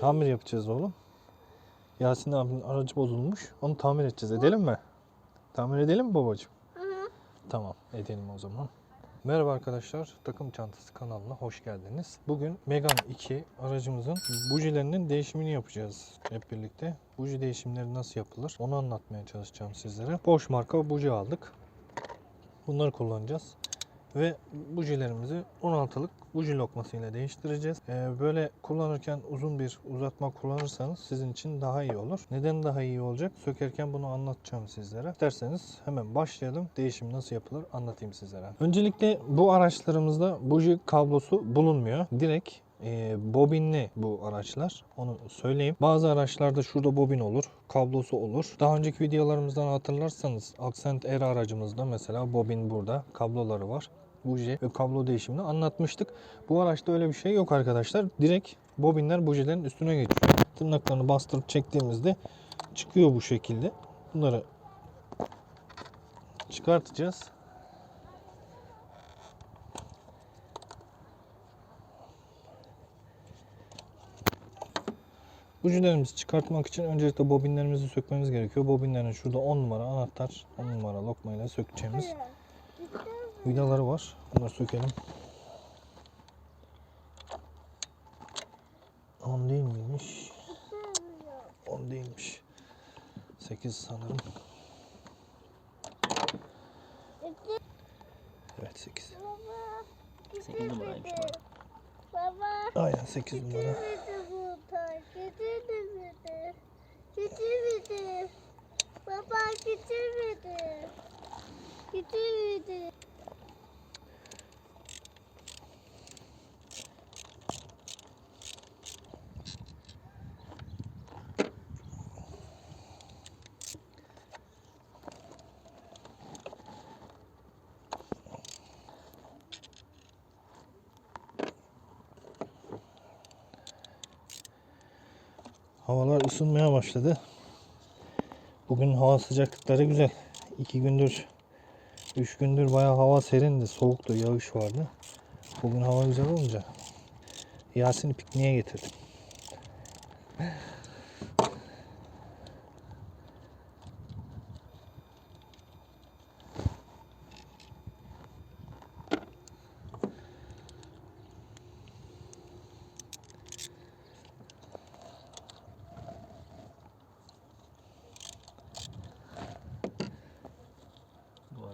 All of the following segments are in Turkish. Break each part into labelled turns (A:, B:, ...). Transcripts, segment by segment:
A: Tamir yapacağız oğlum. Yasin abinin aracı bozulmuş. Onu tamir edeceğiz. Edelim mi? Tamir edelim mi babacığım? Tamam edelim o zaman. Merhaba arkadaşlar. Takım Çantası kanalına hoş geldiniz. Bugün Megane 2 aracımızın bujilerinin değişimini yapacağız hep birlikte. Buji değişimleri nasıl yapılır onu anlatmaya çalışacağım sizlere. Bosch marka buji aldık. Bunları kullanacağız. Ve bujilerimizi 16'lık buji lokmasıyla değiştireceğiz. Ee, böyle kullanırken uzun bir uzatma kullanırsanız sizin için daha iyi olur. Neden daha iyi olacak? Sökerken bunu anlatacağım sizlere. İsterseniz hemen başlayalım. Değişim nasıl yapılır anlatayım sizlere. Öncelikle bu araçlarımızda buji kablosu bulunmuyor. Direkt e, bobinli bu araçlar. Onu söyleyeyim. Bazı araçlarda şurada bobin olur, kablosu olur. Daha önceki videolarımızdan hatırlarsanız Accent R aracımızda mesela bobin burada, kabloları var. Buji ve kablo değişimini anlatmıştık. Bu araçta öyle bir şey yok arkadaşlar. Direkt bobinler bujilerin üstüne geçiyor. Tırnaklarını bastırıp çektiğimizde çıkıyor bu şekilde. Bunları çıkartacağız. Bujilerimizi çıkartmak için öncelikle bobinlerimizi sökmemiz gerekiyor. Bobinlerin şurada 10 numara anahtar, 10 numara lokmayla sökeceğimiz vidaları var. Bunları sökelim. 10 değil miymiş? 10 değilmiş. 8 sanırım. Evet 8.
B: 8 numaraymış bu.
C: Baba.
A: Aynen 8 numara. Havalar ısınmaya başladı. Bugün hava sıcaklıkları güzel. 2 gündür, 3 gündür bayağı hava serindi. Soğuktu, yağış vardı. Bugün hava güzel olunca Yasin'i pikniğe getirdim.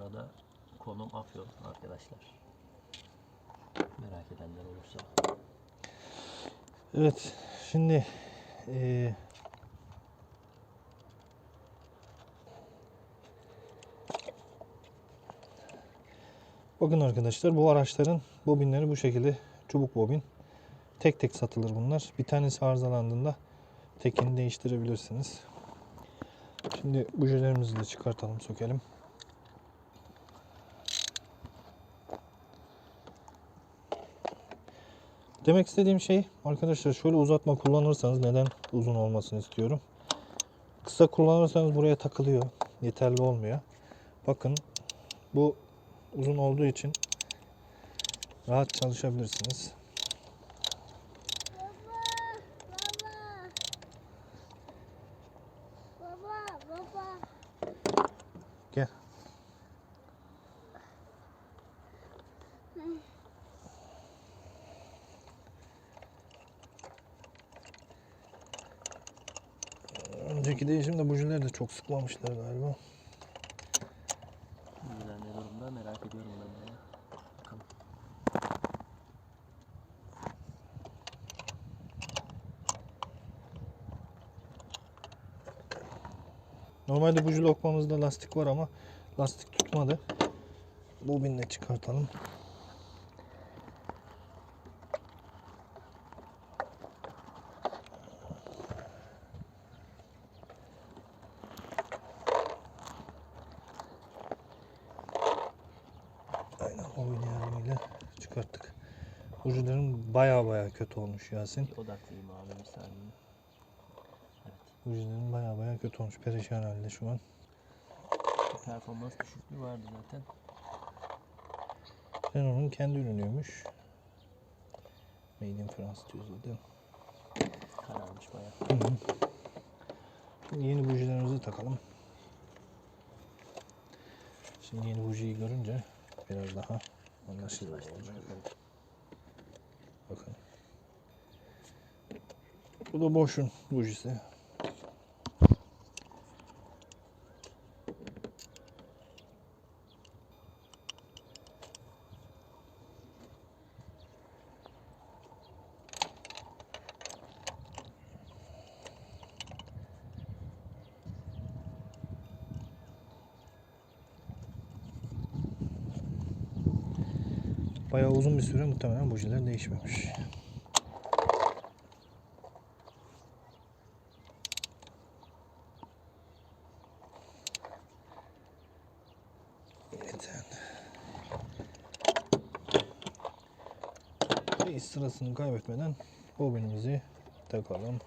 B: Arada konum Afyon arkadaşlar. Merak edenler olursa.
A: Evet, şimdi eee bakın arkadaşlar bu araçların bobinleri bu şekilde çubuk bobin. Tek tek satılır bunlar. Bir tanesi arızalandığında tekini değiştirebilirsiniz. Şimdi bujilerimizi de çıkartalım, sökelim. Demek istediğim şey arkadaşlar şöyle uzatma kullanırsanız neden uzun olmasını istiyorum. Kısa kullanırsanız buraya takılıyor. Yeterli olmuyor. Bakın bu uzun olduğu için rahat çalışabilirsiniz.
C: Baba. Baba. Baba.
A: Gel. Önceki değişimde bujileri de çok sıkmamışlar galiba.
B: Güzel ne durumda merak ediyorum ben de. Bakalım.
A: Normalde buji lokmamızda lastik var ama lastik tutmadı. Bobinle çıkartalım. Aynen bobin yardımıyla çıkarttık. Bujilerin baya baya kötü olmuş Yasin.
B: Bir odaklayayım abi bir saniye. Evet.
A: Bujilerin baya baya kötü olmuş. Perişan halde şu an.
B: Performans düşüklüğü vardı zaten.
A: Renault'un kendi ürünüymüş. Made in France diyor zaten.
B: Kararmış
A: Tamam. Şimdi yeni bujilerimizi takalım. Şimdi yeni bujiyi görünce biraz daha anlaşılır olacak. Bakın. Bu da boşun bujisi. Bayağı uzun bir süre muhtemelen bujiler değişmemiş. Ve sırasını kaybetmeden bobinimizi takalım.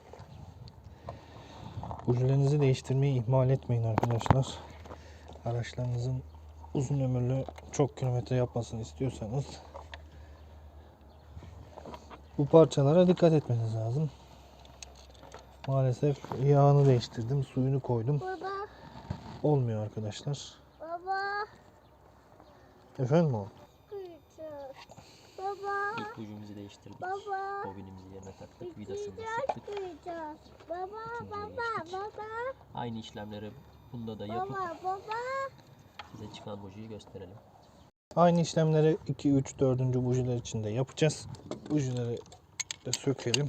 A: Bujilerinizi değiştirmeyi ihmal etmeyin arkadaşlar. Araçlarınızın uzun ömürlü çok kilometre yapmasını istiyorsanız bu parçalara dikkat etmeniz lazım. Maalesef yağını değiştirdim, suyunu koydum.
C: Baba,
A: Olmuyor arkadaşlar.
C: baba,
A: Efendim o?
C: Baba,
B: İlk bujimizi değiştirdik.
C: baba,
B: Bobinimizi yerine taktık. Vidasını sıktık.
C: Baba, baba,
B: geçtik.
C: baba,
B: Aynı işlemleri bunda da yapıp
C: baba, baba.
B: size çıkan bujiyi gösterelim.
A: Aynı işlemleri 2, 3, 4. bujiler için de yapacağız. Bujileri de sökelim.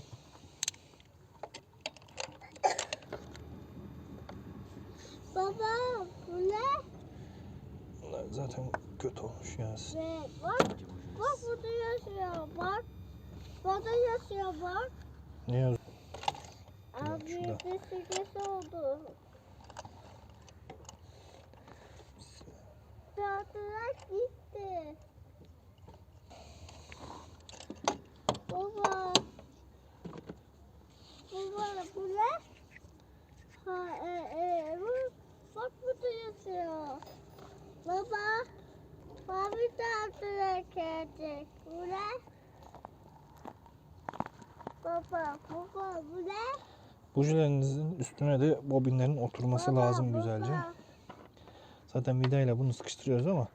C: Baba, bu ne?
A: Bunlar zaten kötü olmuş ya.
C: Ve bak, bak burada yazıyor, bak. Burada yazıyor, bak.
A: Ne yaz?
C: Abi
A: şurada.
C: bir sigesi oldu. Saatler Baba. Baba bu ne? Ha e e bu. Bak burada yazıyor. Baba. Mavi saatler gelecek. Bu ne? Baba, baba bu ne?
A: Bujilerinizin üstüne de bobinlerin oturması
C: Baba,
A: lazım
C: baba.
A: güzelce. Zaten vidayla bunu sıkıştırıyoruz ama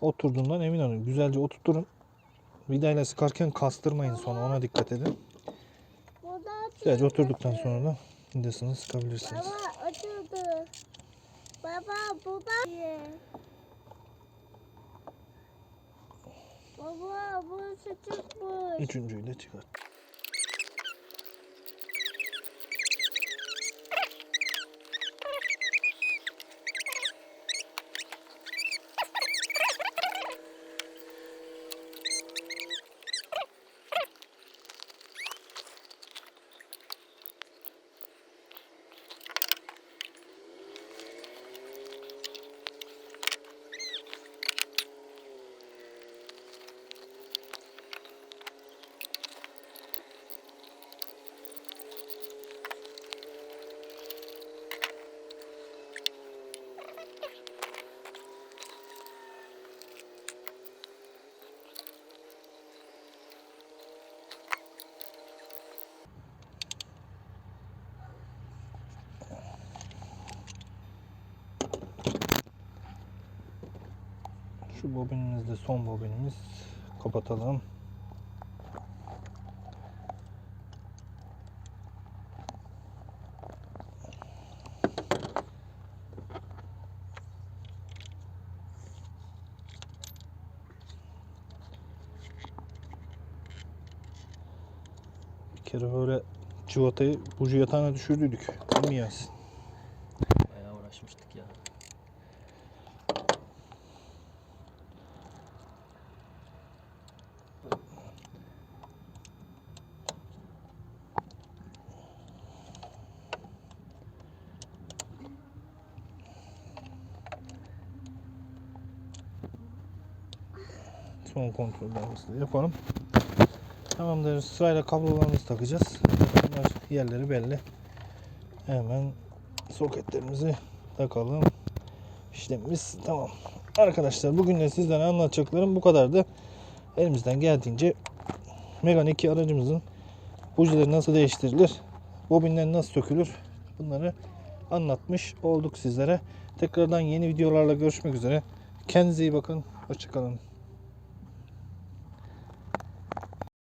A: oturduğundan emin olun. Güzelce oturtturun. Vidayla sıkarken kastırmayın sonra ona dikkat edin.
C: Bu
A: Güzelce oturduktan sonra da vidasını sıkabilirsiniz.
C: Baba açıldı. Baba bu da. Baba bu çıkmış.
A: Üçüncüyü de çıkart. Şu bobinimiz de son bobinimiz. Kapatalım. Bir kere böyle civatayı buji yatağına düşürdüydük. Değil mi Yasin?
B: Bayağı uğraşmıştık ya.
A: Son kontrollerimizi yapalım. Tamamdır. Sırayla kablolarımızı takacağız. Bunlar yerleri belli. Hemen soketlerimizi takalım. İşlemimiz tamam. Arkadaşlar bugün de sizlere anlatacaklarım bu kadardı. Elimizden geldiğince Megane 2 aracımızın bujileri nasıl değiştirilir bobinler nasıl sökülür bunları anlatmış olduk sizlere. Tekrardan yeni videolarla görüşmek üzere. Kendinize iyi bakın. Hoşçakalın.